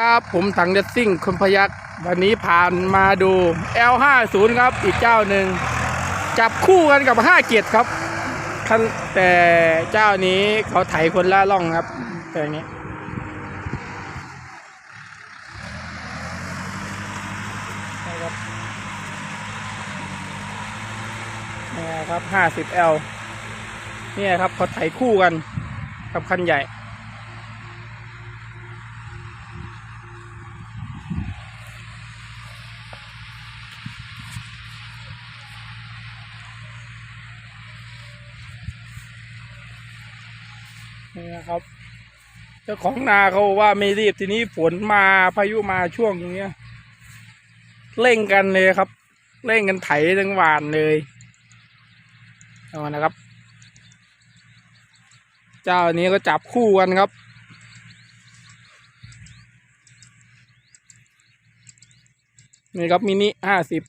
ครับผมถังเดซซิ่งคนพยักวันนี้ผ่านมาดู L50 ครับอีกเจ้าหนึ่งจับคู่กันกับ5เกียรติครับคันแต่เจ้านี้เขาไถคนละล่องครับแต่อย่างนี้นะครับนี่ครับ 50L เนี่ยครับเขาไถคู่กันกับคันใหญ่ นี่นะครับ เจ้าของนาเขาว่าไม่รีบทีนี้ฝนมาพายุมาช่วงอย่างเงี้ยเร่งกันเลยครับ เร่งกันไถทั้งหวานเลยเอานะครับ เจ้านี้ก็จับคู่กันครับนี่ครับมินิห้าสิบ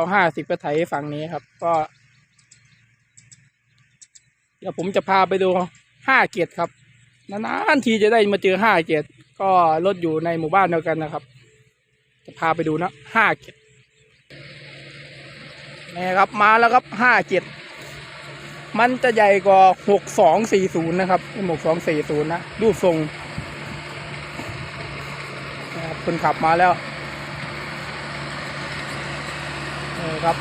L ห้าสิบก็ไถฝั่งนี้ครับ ก็ เดี๋ยวผมจะพาไปดู ห้าเกียรติครับนานๆทีจะได้มาเจอห้าเกียรติก็รถอยู่ในหมู่บ้านเดียวกันนะครับ จะพาไปดูนะห้าเกียรตินี่ครับมาแล้วครับห้าเกียรติมันจะใหญ่กว่าหกสองสี่ศูนย์นะครับหกสองสี่ศูนย์นะรูปทรงนะครับคนขับมาแล้วนี่ครับ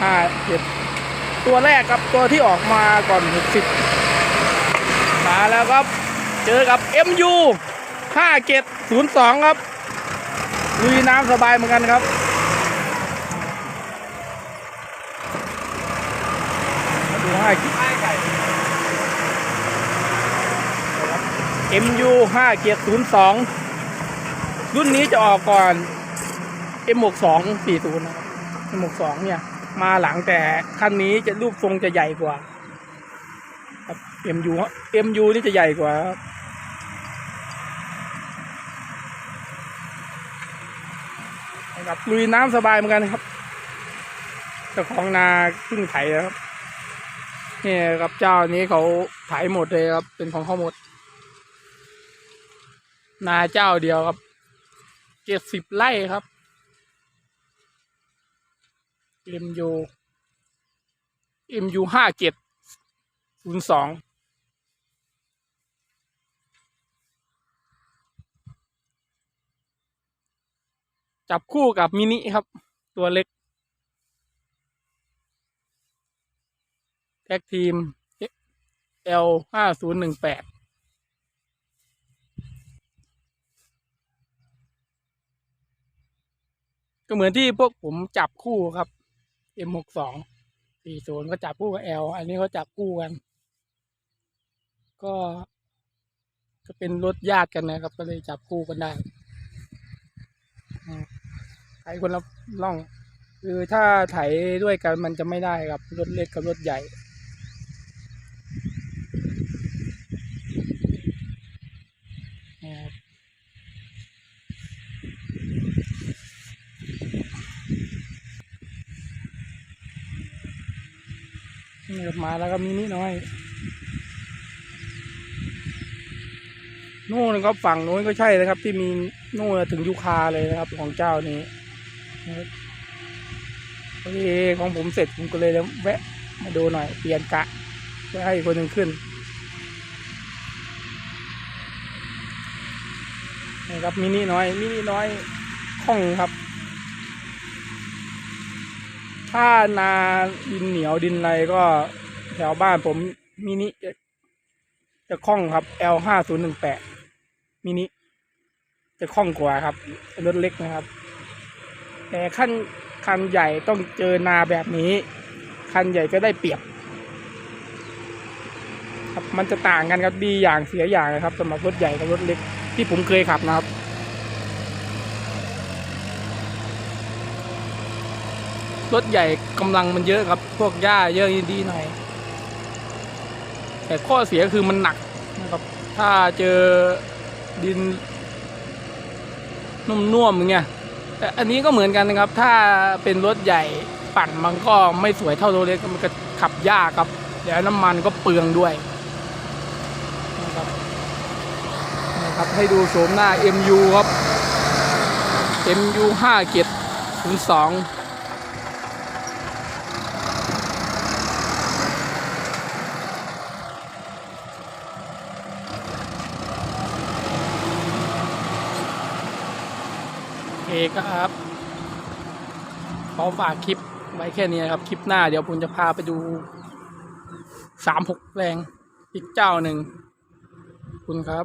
ห้าเกียรติตัวแรกครับตัวที่ออกมาก่อน60 มาแล้วครับ เจอกับ MU 5 7 0 2 ครับลุยน้ำสบายเหมือนกันครับมาดู5 MU 5เกียรติ02รุ่นนี้จะออกก่อน M62 40นะครับ M62 เนี่ย มาหลังแต่คันนี้จะรูปทรงจะใหญ่กว่า ครับ MU ฮะ MU นี่จะใหญ่กว่าครับลุยน้ำสบายเหมือนกันครับเจ้าของนาขึ้นไถครับนี่ครับเจ้านี้เขาไถหมดเลยครับ เป็นของเขาหมด นาเจ้าเดียวครับเจ็ดสิบไร่ครับ MU MU ห้าเจ็ดศูนย์สอง จับคู่กับมินิครับ ตัวเล็ก แท็กทีม L ห้าศูนย์หนึ่งแปดก็เหมือนที่พวกผมจับคู่ครับ M หกสองสี่ศูนย์ก็จับคู่กับ L อันนี้เขาจับคู่กัน ก็ ก็เป็นรถญาติกันนะครับ ก็เลยจับคู่กันได้ ไถคนละล่อง คือถ้าไถด้วยกันมันจะไม่ได้ครับรถเล็กกับรถใหญ่นี่มาแล้วก็มีนิดน้อย นู่นนะครับฝั่งนู้นก็ใช่นะครับ ที่มีนู่นถึงยูคาเลยนะครับของเจ้านี้ โอเคของผมเสร็จผมก็เลยแวะมาดูหน่อยเปลี่ยนกะเพื่อให้คนหนึ่งขึ้นนี่ครับมินิน้อยมินิน้อยคล่องครับ ถ้านาดินเหนียวดินอะไรก็แถวบ้านผมมินิจะคล่องครับ L ห้าศูนย์หนึ่งแปดมินิจะคล่องกว่าครับรถเล็กนะครับ แต่ขั้นคันใหญ่ต้องเจอนาแบบนี้ คันใหญ่ก็ได้เปรียบ ครับมันจะต่างกันครับดีอย่างเสียอย่างนะครับสำหรับรถใหญ่กับรถเล็กที่ผมเคยขับนะครับรถใหญ่กำลังมันเยอะครับ พวกหญ้าเยอะดีหน่อย แต่ข้อเสียคือมันหนักนะครับ ถ้าเจอดินนุ่มๆอย่างเงี้ย อันนี้ก็เหมือนกันนะครับ ถ้าเป็นรถใหญ่ปั่นมันก็ไม่สวยเท่ารถเล็กมันก็ขับยากครับเดี๋ยวน้ำมันก็เปลืองด้วยนะครับนะครับให้ดูโฉมหน้า MU ครับ MU 5เกียรถึง2 คครับ ขอฝากคลิปไว้แค่นี้นะครับ คลิปหน้าเดี๋ยวผมจะพาไปดูสามหกแรงอีกเจ้าหนึ่งคุณครับ